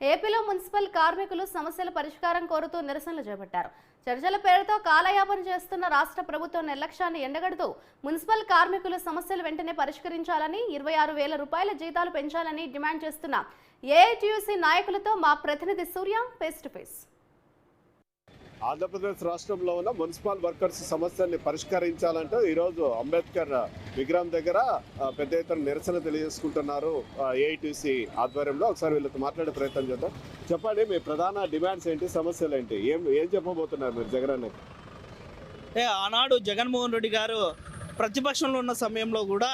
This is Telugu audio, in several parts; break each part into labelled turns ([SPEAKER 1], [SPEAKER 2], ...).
[SPEAKER 1] ఏపీలో మున్సిపల్ కార్మికులు సమస్యల పరిష్కారం కోరుతూ నిరసనలు చేపట్టారు. చర్చల పేరుతో కాలయాపన చేస్తున్న రాష్ట్ర ప్రభుత్వం నిర్లక్ష్యాన్ని ఎండగడుతూ మున్సిపల్ కార్మికులు సమస్యలు వెంటనే పరిష్కరించాలని ఇరవై ఆరు వేల రూపాయల జీతాలు పెంచాలని డిమాండ్ చేస్తున్న ఏఐటియుసి నాయకులతో మా ప్రతినిధి Surya face to face.
[SPEAKER 2] Andhra Pradesh రాష్ట్రంలో ఉన్న మున్సిపల్ వర్కర్స్ సమస్యల్ని పరిష్కరించాలంటూ ఈరోజు అంబేద్కర్ విగ్రహం దగ్గర పెద్ద ఎత్తున నిరసన తెలియజేసుకుంటున్నారు ఏఐటీసీ ఆధ్వర్యంలో. ఒకసారి వీళ్ళతో మాట్లాడే ప్రయత్నం చేద్దాం. చెప్పండి మీ ప్రధాన డిమాండ్స్ ఏంటి సమస్యలు ఏంటి? ఏం ఏం చెప్పబోతున్నారు మీరు జగన్ అన్నకి?
[SPEAKER 3] ఏ ఆనాడు జగన్మోహన్ రెడ్డి గారు ప్రతిపక్షంలో ఉన్న సమయంలో కూడా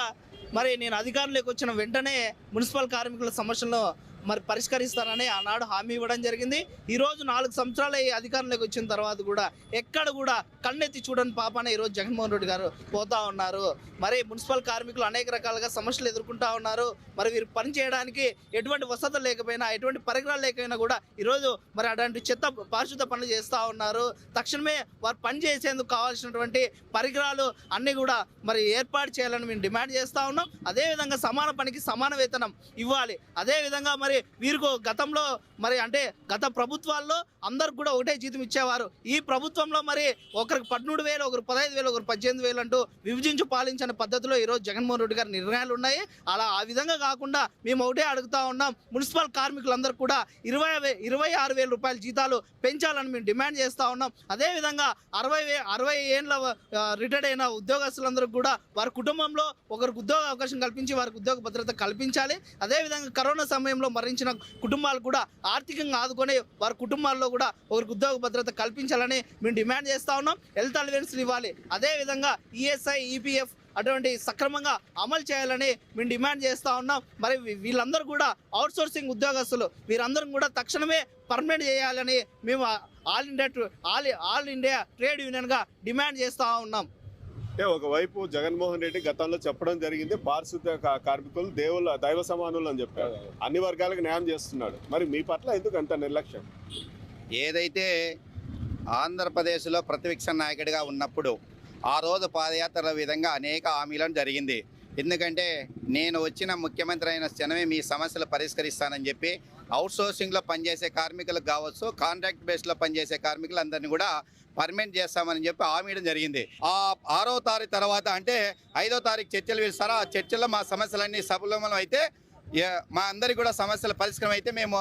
[SPEAKER 3] మరి నేను అధికారంలోకి వచ్చిన వెంటనే మున్సిపల్ కార్మికుల సమస్యలను మరి పరిష్కరిస్తానని ఆనాడు హామీ ఇవ్వడం జరిగింది. ఈరోజు నాలుగు సంవత్సరాలు ఈ అధికారంలోకి వచ్చిన తర్వాత కూడా ఎక్కడ కూడా కన్నెత్తి చూడని పాపాన ఈరోజు జగన్మోహన్ రెడ్డి గారు పోతా ఉన్నారు. మరి మున్సిపల్ కార్మికులు అనేక రకాలుగా సమస్యలు ఎదుర్కొంటా ఉన్నారు. మరి వీరు పని చేయడానికి ఎటువంటి వసతులు లేకపోయినా ఎటువంటి పరికరాలు లేకపోయినా కూడా ఈరోజు మరి అటువంటి చెత్త పారిశుద్ధ పనులు చేస్తూ ఉన్నారు. తక్షణమే వారు పని చేసేందుకు కావాల్సినటువంటి పరికరాలు అన్నీ కూడా మరి ఏర్పాటు చేయాలని మేము డిమాండ్ చేస్తూ ఉన్నాం. అదేవిధంగా సమాన పనికి సమాన వేతనం ఇవ్వాలి. అదేవిధంగా మరి వీరికి గతంలో మరి అంటే గత ప్రభుత్వాల్లో అందరికి కూడా ఒకటే జీతం ఇచ్చేవారు. ఈ ప్రభుత్వంలో మరి ఒకరికి పదమూడు వేలు ఒకరు పదహైదు వేలు ఒకరు పద్దెనిమిది వేలు అంటూ విభజించి పాలించిన పద్ధతిలో ఈరోజు జగన్మోహన్ రెడ్డి గారి నిర్ణయాలు ఉన్నాయి. అలా ఆ విధంగా కాకుండా మేము ఒకటే అడుగుతా ఉన్నాం. మున్సిపల్ కార్మికులందరూ కూడా ఇరవై ఇరవై ఆరు వేల రూపాయల జీతాలు పెంచాలని మేము డిమాండ్ చేస్తూ ఉన్నాం. అదేవిధంగా అరవై వే అరవై ఏళ్ళ రిటైర్డ్ అయిన ఉద్యోగస్తులందరూ కూడా వారి కుటుంబంలో ఒకరికి ఉద్యోగ అవకాశం కల్పించి వారికి ఉద్యోగ భద్రత కల్పించాలి. అదేవిధంగా కరోనా సమయంలో మరణించిన కుటుంబాలు కూడా ఆర్థికంగా ఆదుకొని వారి కుటుంబాల్లో కూడా ఒకరికి ఉద్యోగ భద్రత కల్పించాలని మేము డిమాండ్ చేస్తూ ఉన్నాం. హెల్త్ అలవెన్స్లు ఇవ్వాలి. అదేవిధంగా ఈఎస్ఐ ఈపీఎఫ్ అటువంటి సక్రమంగా అమలు చేయాలని మేము డిమాండ్ చేస్తూ ఉన్నాం. మరి వీ- వీళ్ళందరూ కూడా అవుట్ సోర్సింగ్ ఉద్యోగస్తులు. వీరందరం కూడా తక్షణమే పర్మనెంట్ చేయాలని మేము all India all all India trade యూనియన్గా demand చేస్తూ ఉన్నాం.
[SPEAKER 2] అంటే ఒకవైపు జగన్మోహన్ రెడ్డి గతంలో చెప్పడం జరిగింది పారిశుద్ధ కా- కార్మికులు దేవుల దైవ సమానులు అని చెప్పారు. అన్ని వర్గాలకు న్యాయం చేస్తున్నాడు. మరి మీ పట్ల ఎందుకు అంత నిర్లక్ష్యం?
[SPEAKER 4] ఏదైతే ఆంధ్రప్రదేశ్లో ప్రతిపక్ష నాయకుడిగా ఉన్నప్పుడు ఆ రోజు పాదయాత్ర విధంగా అనేక హామీలను జరిగింది. ఎందుకంటే నేను వచ్చిన ముఖ్యమంత్రి అయిన క్షణమే మీ సమస్యలు పరిష్కరిస్తానని చెప్పి అవుట్ సోర్సింగ్లో పనిచేసే కార్మికులకు కావచ్చు కాంట్రాక్ట్ బేస్లో పనిచేసే కార్మికులందరినీ కూడా పర్మనెంట్ చేస్తామని చెప్పి హామీయడం జరిగింది. ఆ ఆరో తారీఖు తర్వాత అంటే ఐదో తారీఖు చర్చలు పిలుస్తారో ఆ చర్చల్లో మా సమస్యలన్నీ సఫలమలం అయితే మా అందరికి కూడా సమస్యల పరిష్కారం అయితే మేము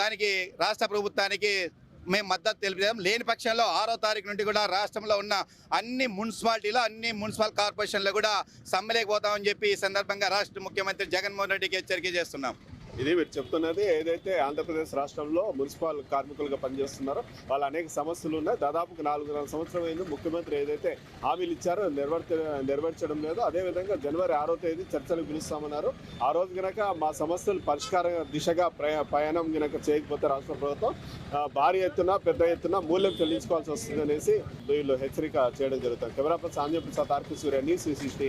[SPEAKER 4] దానికి రాష్ట్ర ప్రభుత్వానికి మేము మద్దతు తెలిపాం లేని పక్షంలో ఆరో తారీఖు నుండి కూడా రాష్ట్రంలో ఉన్న అన్ని మున్సిపాలిటీలో అన్ని మున్సిపల్ కార్పొరేషన్లో కూడా సమ్మెలేకపోతామని చెప్పి ఈ సందర్భంగా రాష్ట్ర ముఖ్యమంత్రి జగన్మోహన్ రెడ్డికి హెచ్చరిక చేస్తున్నాం.
[SPEAKER 2] ఇది మీరు చెప్తున్నది ఏదైతే ఆంధ్రప్రదేశ్ రాష్ట్రంలో మున్సిపల్ కార్మికులుగా పనిచేస్తున్నారో వాళ్ళ అనేక సమస్యలు ఉన్నాయి. దాదాపు నాలుగున్నర సంవత్సరం అయింది. ముఖ్యమంత్రి ఏదైతే హామీలు ఇచ్చారో నెరవేర్చ నెరవేర్చడం లేదు. అదేవిధంగా జనవరి ఆరో తేదీ చర్చలకు పిలుస్తామన్నారు. ఆ రోజు గనక మా సమస్యలు పరిష్కార దిశగా ప్రయా ప్రయాణం గనక చేయకపోతే రాష్ట్ర ప్రభుత్వం భారీ ఎత్తున పెద్ద ఎత్తున మూల్యం చెల్లించుకోవాల్సి వస్తుంది అనేసి వీళ్ళు హెచ్చరిక చేయడం జరుగుతుంది. కెమెరా పర్సన్ ఆంధ్రప్రదేశ్ ఆర్పి సూర్య న్యూస్ సిక్స్టీ